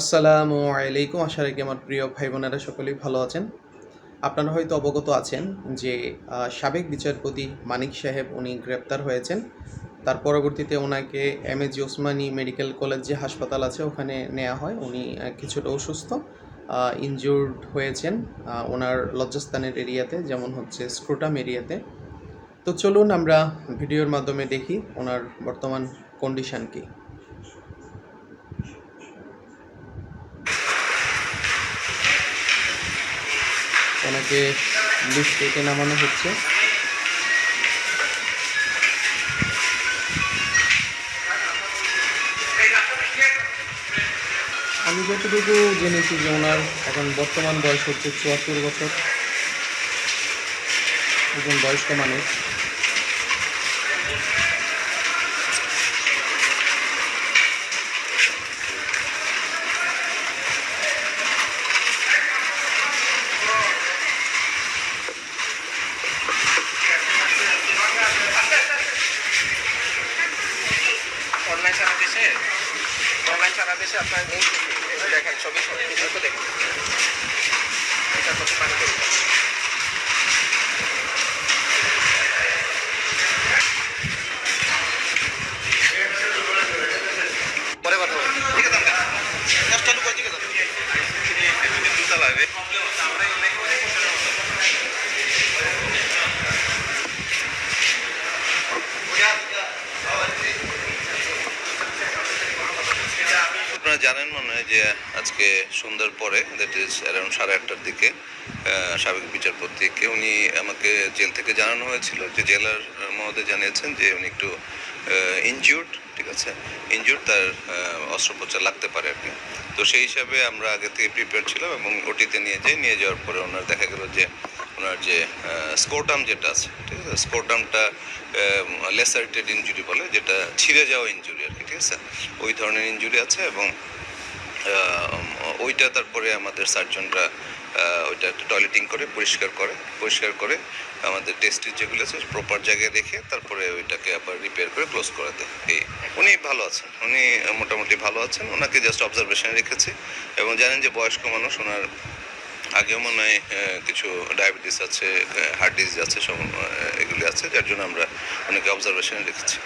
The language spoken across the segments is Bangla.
আসসালামু আলাইকুম। আশা রাখি আমার প্রিয় ভাই বোনেরা সকলেই ভালো আছেন। আপনারা হয়তো অবগত আছেন যে সাবেক বিচারপতি মানিক সাহেব উনি গ্রেপ্তার হয়েছেন। তার পরবর্তীতে ওনাকে M A G Osmani medical college যে হাসপাতাল আছে, ওখানে নেওয়া হয়। উনি কিছুটা অসুস্থ ইনজুর্ড হয়েছেন ওনার লজ্জাস্থানের এরিয়াতে, যেমন হচ্ছে স্ক্রুটাম এরিয়াতে। তো চলুন আমরা ভিডিওর মাধ্যমে দেখি ওনার বর্তমান কন্ডিশন কী। ওনাকে লিফট থেকে নামানো হচ্ছে। আমি যতটুকু জেনেছি যে ওনার এখন বর্তমান বয়স হচ্ছে চুয়াত্তর বছর। একজন বয়স্ক মানুষ। অনলাইন সারা দেশে অনলাইন সারা দেশে আপনার এই দেখেন ছবি ছবি, ভিডিও দেখুন। এটা কত মানে জানেন মনে হয় যে আজকে সন্ধ্যার পরে দ্যাট ইজ অ্যারাউন্ড সাড়ে আটটার দিকে সাবেক বিচারপতিকে উনি আমাকে জেল থেকে জানানো হয়েছিল যে জেলার মহোদয় জানিয়েছেন যে উনি একটু ইনজিউর্ড ঠিক আছে? ইনজিউর্ড তার অস্ত্রোপচার লাগতে পারে আর কি। তো সেই হিসাবে আমরা আগে থেকে প্রিপেয়ার ছিলাম এবং ওটিতে নিয়ে যাই, নিয়ে যাওয়ার পরে ওনার দেখা গেল যে ওনার যে স্কোটাম যেটা আছে, ঠিক আছে? স্কোটামটা লেসারেটেড ইনজুরি বলে, যেটা ছিঁড়ে যাওয়া ইঞ্জুরি আর কি, ঠিক আছে? ওই ধরনের ইনজুরি আছে এবং ওইটা তারপরে আমাদের সার্জনরা ওইটা টয়লেটিং করে, পরিষ্কার করে পরিষ্কার করে আমাদের টেস্টের যেগুলো আছে প্রপার জায়গায় রেখে তারপরে ওইটাকে আবার রিপেয়ার করে ক্লোজ করে দেয়। এই, উনি ভালো আছেন, উনি মোটামুটি ভালো আছেন, ওনাকে জাস্ট অবজারভেশনে রেখেছি এবং জানেন যে বয়স্ক মানুষ, ওনার আগেও মনে হয় কিছু ডায়াবেটিস আছে হার্ট ডিজিজ আছে এগুলি আছে, যার জন্য আমরা অনেকে অবজারভেশনে রেখেছি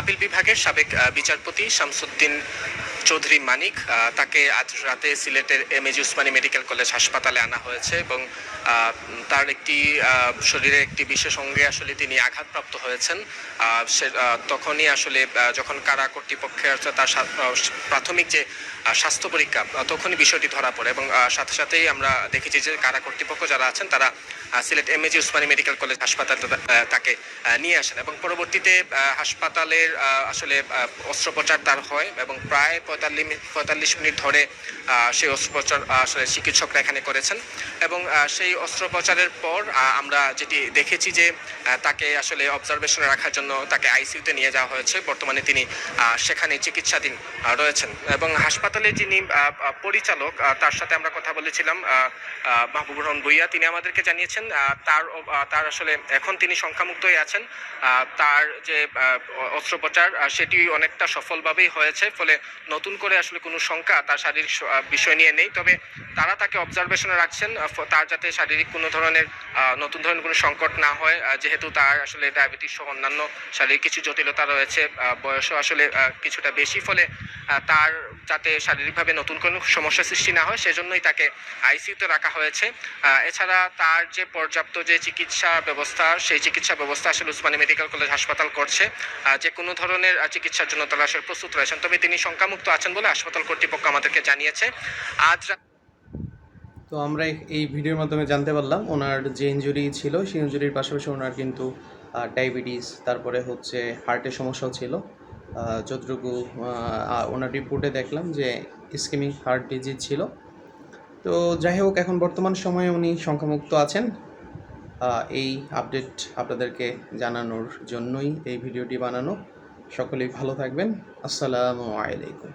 আপিল বিভাগের সাবেক বিচারপতি শামসুদ্দিন চৌধুরী মানিক তাকে আজ রাতে সিলেটের M AG Usmani medical college হাসপাতালে আনা হয়েছে এবং তার একটি শরীরে একটি বিশেষ অঙ্গে আসলে তিনি আঘাতপ্রাপ্ত হয়েছেন। সে তখনই আসলে যখন কারা কর্তৃপক্ষের তার প্রাথমিক যে স্বাস্থ্য পরীক্ষা তখনই বিষয়টি ধরা পড়ে এবং সাথে সাথেই আমরা দেখেছি যে কারা কর্তৃপক্ষ যারা আছেন তারা Sylhet M AG Usmani medical college হাসপাতাল তাকে নিয়ে আসেন এবং পরবর্তীতে হাসপাতালের আসলে অস্ত্রোপচার তার হয় এবং প্রায় পঁয়তাল্লিশ পঁয়তাল্লিশ মিনিট ধরে সেই অস্ত্রোপচার আসলে চিকিৎসকরা এখানে করেছেন এবং আহ, সেই অস্ত্রোপচারের পর আমরা যেটি দেখেছি যে তাকে আসলে অবজারভেশনে রাখার জন্য তাকে আইসিইউতে নিয়ে যাওয়া হয়েছে। বর্তমানে তিনি সেখানে চিকিৎসাধীন রয়েছেন। এবং হাসপাতালে যিনি পরিচালক তার সাথে আমরা কথা বলেছিলাম মাহবুবুর রহমান ভুইয়া। তিনি আমাদেরকে জানিয়েছেন তার তার আসলে এখন তিনি সংখ্যামুক্তই আছেন। তার যে অস্ত্রোপচার সেটি অনেকটা সফলভাবেই হয়েছে, ফলে নতুন করে আসলে কোনো শঙ্কা তার শারীরিক বিষয় নিয়ে নেই। তবে তারা তাকে অবজারভেশনে রাখছেন তার যাতে শারীরিক কোনো ধরনের নতুন ধরনের কোনো সংকট না হয় যেহেতু তার আসলে ডায়াবেটিস সহ অন্যান্য শারীরিক কিছু জটিলতা রয়েছে বয়সও আসলে কিছুটা বেশি, ফলে তার যাতে শারীরিকভাবে নতুন কোনো সমস্যা সৃষ্টি না হয়, সেজন্যই তাকে আইসিইউতে রাখা হয়েছে। এছাড়া তার যে পর্যাপ্ত যে চিকিৎসা ব্যবস্থা, সেই চিকিৎসা ব্যবস্থা আসলে উসমানী মেডিকেল কলেজ হাসপাতাল করছে। যে কোনো ধরনের চিকিৎসার জন্য তারা আসলে প্রস্তুত রয়েছেন। তবে তিনি শঙ্কামুক্ত আছেন বলে হাসপাতাল কর্তৃপক্ষ আমাদেরকে জানিয়েছে। আজ তো আমরা এই- ভিডিওর মাধ্যমে জানতে পারলাম ওনার যে ইঞ্জুরি ছিল, সেই ইঞ্জুরির পাশাপাশি ওনার কিন্তু ডায়াবেটিস তারপরে হচ্ছে হার্টের সমস্যাও ছিল। যতটুকু ওনার রিপোর্টে দেখলাম যে ইস্কেমিক হার্ট ডিজিজ ছিল। তো যাই হোক, এখন বর্তমান সময়ে উনি সংখ্যামুক্ত আছেন। এই আপডেট আপনাদেরকে জানানোর জন্যই এই ভিডিওটি বানানো। সকলেই ভালো থাকবেন। আসসালামু আলাইকুম।